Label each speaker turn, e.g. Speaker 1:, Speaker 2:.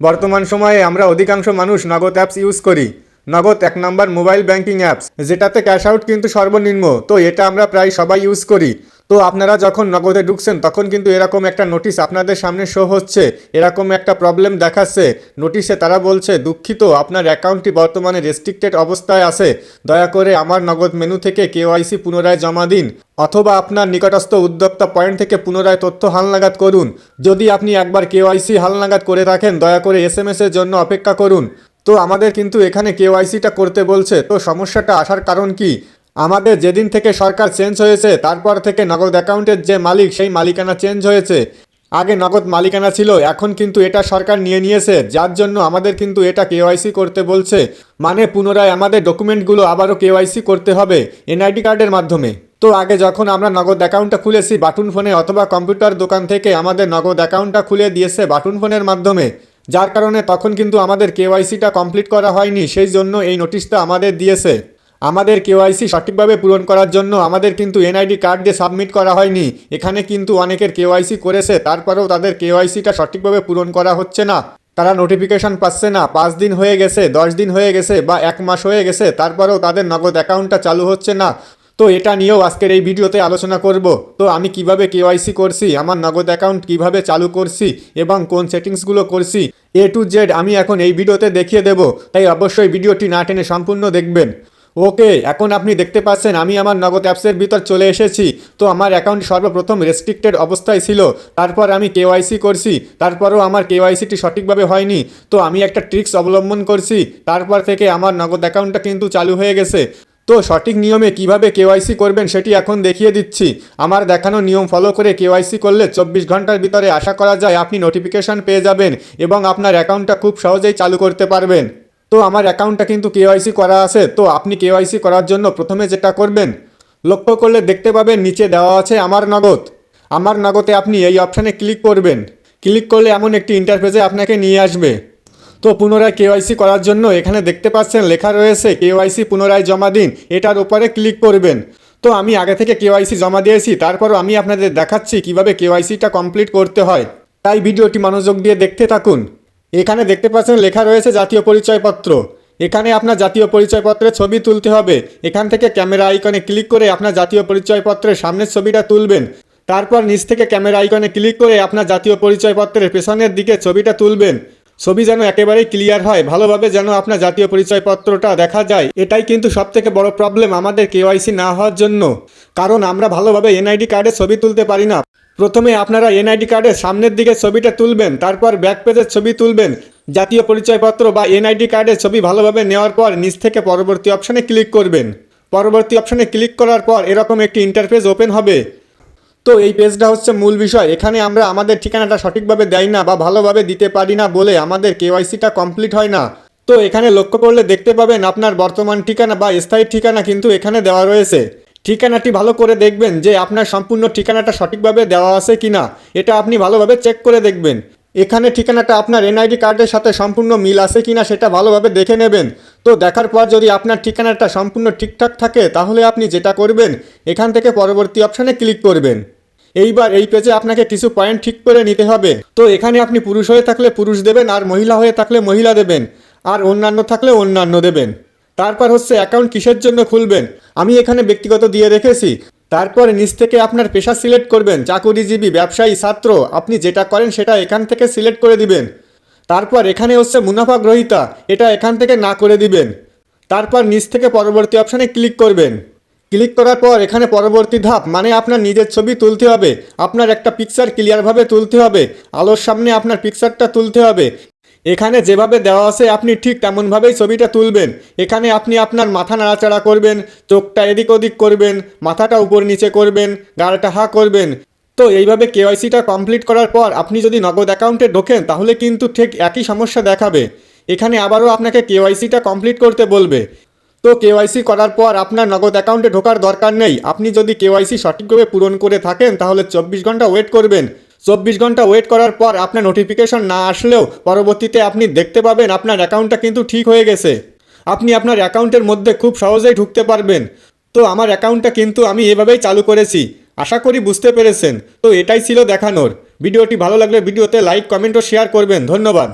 Speaker 1: বর্তমান সময়ে আমরা অধিকাংশ মানুষ নগদ অ্যাপস ইউজ করি। নগদ এক নাম্বার মোবাইল ব্যাংকিং অ্যাপস, যেটাতে ক্যাশ আউট কিন্তু সর্বনিম্ন। তো এটা আমরা প্রায় সবাই ইউজ করি। তো আপনারা যখন নগদে ঢুকছেন, তখন কিন্তু এরকম একটা নোটিশ আপনাদের সামনে শো হচ্ছে। এরকম একটা প্রবলেম দেখাচ্ছে। নোটিশে তারা বলছে, দুঃখিত, আপনার অ্যাকাউন্টটি বর্তমানে রেস্ট্রিক্টেড অবস্থায় আছে। দয়া করে আমার নগদ মেনু থেকে কেওয়াইসি পুনরায় জমা দিন। অথবা আপনার নিকটস্থ উদ্যোক্তা পয়েন্ট থেকে পুনরায় তথ্য হালনাগাদ করুন। যদি আপনি একবার কেওয়াইসি হালনাগাদ করে রাখেন দয়া করে এস এম এর জন্য অপেক্ষা করুন। তো আমাদের কিন্তু এখানে কেওয়াইসিটা করতে বলছে। তো সমস্যাটা আসার কারণ কি? আমাদের যেদিন থেকে সরকার চেঞ্জ হয়েছে, তারপর থেকে নগদ অ্যাকাউন্টের যে মালিক, সেই মালিকানা চেঞ্জ হয়েছে। আগে নগদ মালিকানা ছিল, এখন কিন্তু এটা সরকার নিয়ে নিয়েছে, যার জন্য আমাদের কিন্তু এটা কেওয়াইসি করতে বলছে। মানে পুনরায় আমাদের ডকুমেন্টগুলো আবারও কেওয়াইসি করতে হবে, এনআইডি কার্ডের মাধ্যমে। তো আগে যখন আমরা নগদ অ্যাকাউন্টটা খুলেছি, বাটুন ফোনে অথবা কম্পিউটার দোকান থেকে আমাদের নগদ অ্যাকাউন্টটা খুলে দিয়েছে বাটুন ফোনের মাধ্যমে। যার কারণে তখন কিন্তু আমাদের কেওয়াইসিটা কমপ্লিট করা হয়নি, সেই জন্য এই নোটিশটা আমাদের দিয়েছে। আমাদের কেওয়াইসি সঠিকভাবে পূরণ করার জন্য আমাদের কিন্তু এনআইডি কার্ড দিয়ে সাবমিট করা হয়নি। এখানে কিন্তু অনেকের কেওয়াইসি করেছে, তারপরেও তাদের কেওয়াইসিটা সঠিকভাবে পূরণ করা হচ্ছে না। তারা নোটিফিকেশন পাচ্ছে না, পাঁচ দিন হয়ে গেছে, দশ দিন হয়ে গেছে বা এক মাস হয়ে গেছে, তারপরেও তাদের নগদ অ্যাকাউন্টটা চালু হচ্ছে না। তো এটা নিয়েও আজকের এই ভিডিওতে আলোচনা করব। তো আমি কীভাবে কেওয়াইসি করছি, আমার নগদ অ্যাকাউন্ট কীভাবে চালু করছি এবং কোন সেটিংসগুলো করছি, এ টু জেড আমি এখন এই ভিডিওতে দেখিয়ে দেব। তাই অবশ্যই ভিডিওটি না টেনে সম্পূর্ণ দেখবেন। ওকে, এখন আপনি দেখতে পাচ্ছেন আমি আমার নগদ অ্যাপসের ভিতর চলে এসেছি। তো আমার অ্যাকাউন্ট সর্বপ্রথম রেস্ট্রিক্টেড অবস্থায় ছিল। তারপর আমি কেওয়াইসি করছি। তারপরও আমার কেওয়াইসিটি সঠিকভাবে হয়নি। তো আমি একটা ট্রিক্স অবলম্বন করছি। তারপর থেকে আমার নগদ অ্যাকাউন্টটা কিন্তু চালু হয়ে গেছে। তো সঠিক নিয়মে কীভাবে কেওয়াইসি করবেন সেটি এখন দেখিয়ে দিচ্ছি। আমার দেখানো নিয়ম ফলো করে কেওয়াইসি করলে চব্বিশ ঘণ্টার ভিতরে আশা করা যায় আপনি নোটিফিকেশন পেয়ে যাবেন এবং আপনার অ্যাকাউন্টটা খুব সহজেই চালু করতে পারবেন। তো আমার অ্যাকাউন্টটা কিন্তু কেওয়াইসি করা আছে, তো আপনি কেওয়াইসি করার জন্য প্রথমে যেটা করবেন, লক্ষ্য করলে দেখতে পাবেন নিচে দেওয়া আছে আমার নগদ। আমার নগদে আপনি এই অপশানে ক্লিক করবেন। ক্লিক করলে এমন একটি ইন্টারফেসে আপনাকে নিয়ে আসবে। তো পুনরায় কেওয়াইসি করার জন্য এখানে দেখতে পাচ্ছেন লেখা রয়েছে কেওয়াইসি পুনরায় জমা দিন, এটার উপরে ক্লিক করবেন। তো আমি আগে থেকে কেওয়াইসি জমা দিয়েছি, তারপরও আমি আপনাদের দেখাচ্ছি কীভাবে কেওয়াইসিটা কমপ্লিট করতে হয়। তাই ভিডিওটি মনোযোগ দিয়ে দেখতে থাকুন। এখানে দেখতে পাচ্ছেন লেখা রয়েছে জাতীয় পরিচয়পত্র। এখানে আপনার জাতীয় পরিচয়পত্রের ছবি তুলতে হবে। এখান থেকে ক্যামেরা আইকনে ক্লিক করে আপনার জাতীয় পরিচয়পত্রের সামনের ছবিটা তুলবেন। তারপর নিচ থেকে ক্যামেরা আইকনে ক্লিক করে আপনার জাতীয় পরিচয়পত্রের পেছনের দিকে ছবিটা তুলবেন। ছবি যেন একেবারেই ক্লিয়ার হয়, ভালোভাবে যেন আপনার জাতীয় পরিচয়পত্রটা দেখা যায়। এটাই কিন্তু সব থেকে বড় প্রবলেম আমাদের কেওয়াইসি না হওয়ার জন্য। কারণ আমরা ভালোভাবে এনআইডি কার্ডের ছবি তুলতে পারি না। প্রথমে আপনারা এনআইডি কার্ডের সামনের দিকে ছবিটা তুলবেন, তারপর ব্যাক পেজের ছবি তুলবেন। জাতীয় পরিচয়পত্র বা এনআইডি কার্ডের ছবি ভালোভাবে নেওয়ার পর নিচ থেকে পরবর্তী অপশানে ক্লিক করবেন। পরবর্তী অপশানে ক্লিক করার পর এরকম একটি ইন্টারফেস ওপেন হবে। তো এই পেজটা হচ্ছে মূল বিষয়। এখানে আমরা আমাদের ঠিকানাটা সঠিকভাবে দেয় না বা ভালোভাবে দিতে পারি না বলে আমাদের কেওয়াইসিটা কমপ্লিট হয় না। তো এখানে লক্ষ্য করলে দেখতে পাবেন আপনার বর্তমান ঠিকানা বা স্থায়ী ঠিকানা কিন্তু এখানে দেওয়া রয়েছে। ঠিকানাটি ভালো করে দেখবেন যে আপনার সম্পূর্ণ ঠিকানাটা সঠিকভাবে দেওয়া আছে কি না এটা আপনি ভালোভাবে চেক করে দেখবেন। এখানে ঠিকানাটা আপনার এনআইডি কার্ডের সাথে সম্পূর্ণ মিল আছে কি না সেটা ভালোভাবে দেখে নেবেন। তো দেখার পর যদি আপনার ঠিকানাটা সম্পূর্ণ ঠিকঠাক থাকে, তাহলে আপনি যেটা করবেন, এখান থেকে পরবর্তী অপশানে ক্লিক করবেন। এইবার এই পেজে আপনাকে কিছু পয়েন্ট ঠিক করে নিতে হবে। তো এখানে আপনি পুরুষ হয়ে থাকলে পুরুষ দেবেন আর মহিলা হয়ে থাকলে মহিলা দেবেন। আর অন্যান্য থাকলে অন্যান্য দেবেন। তারপর হচ্ছে অ্যাকাউন্ট কিসের জন্য খুলবেন? আমি এখানে ব্যক্তিগত দিয়ে রেখেছি। তারপর নিচ থেকে আপনার পেশা সিলেক্ট করবেন। চাকুরিজীবী, ব্যবসায়ী, ছাত্র, আপনি যেটা করেন সেটা এখান থেকে সিলেক্ট করে দিবেন। তারপর এখানে হচ্ছে মুনাফা গ্রহিতা এটা এখান থেকে না করে দিবেন। তারপর নিচ থেকে পরবর্তী অপশানে ক্লিক করবেন। ক্লিক করার পর এখানে পরবর্তী ধাপ মানে আপনার নিজের ছবি তুলতে হবে। আপনার একটা পিকচার ক্লিয়ারভাবে তুলতে হবে। আলোর সামনে আপনার পিকচারটা তুলতে হবে। এখানে যেভাবে দেওয়া আছে, আপনি ঠিক তেমনভাবেই ছবিটা তুলবেন। এখানে আপনি আপনার মাথা নাড়াচাড়া করবেন, চোখটা এদিক ওদিক করবেন, মাথাটা উপর নিচে করবেন, গালটা হা করবেন। তো এইভাবে কেওয়াইসিটা কমপ্লিট করার পর আপনি যদি নগদ অ্যাকাউন্টে ঢোকেন, তাহলে কিন্তু ঠিক একই সমস্যা দেখাবে। এখানে আবারও আপনাকে কেওয়াইসিটা কমপ্লিট করতে বলবে। তো কেওয়াইসি করার পর আপনার নগদ অ্যাকাউন্টে ঢোকার দরকার নেই। আপনি যদি কেওয়াইসি সঠিকভাবে পূরণ করে থাকেন, তাহলে চব্বিশ ঘণ্টা ওয়েট করবেন। চব্বিশ ঘণ্টা ওয়েট করার পর আপনার নোটিফিকেশন না আসলেও পরবর্তীতে আপনি দেখতে পাবেন আপনার অ্যাকাউন্টটা কিন্তু ঠিক হয়ে গেছে। আপনি আপনার অ্যাকাউন্টের মধ্যে খুব সহজেই ঢুকতে পারবেন। তো আমার অ্যাকাউন্টটা কিন্তু আমি এভাবেই চালু করেছি। আশা করি বুঝতে পেরেছেন। তো এটাই ছিল দেখানোর। ভিডিওটি ভালো লাগলে ভিডিওতে লাইক কমেন্ট ও শেয়ার করবেন। ধন্যবাদ।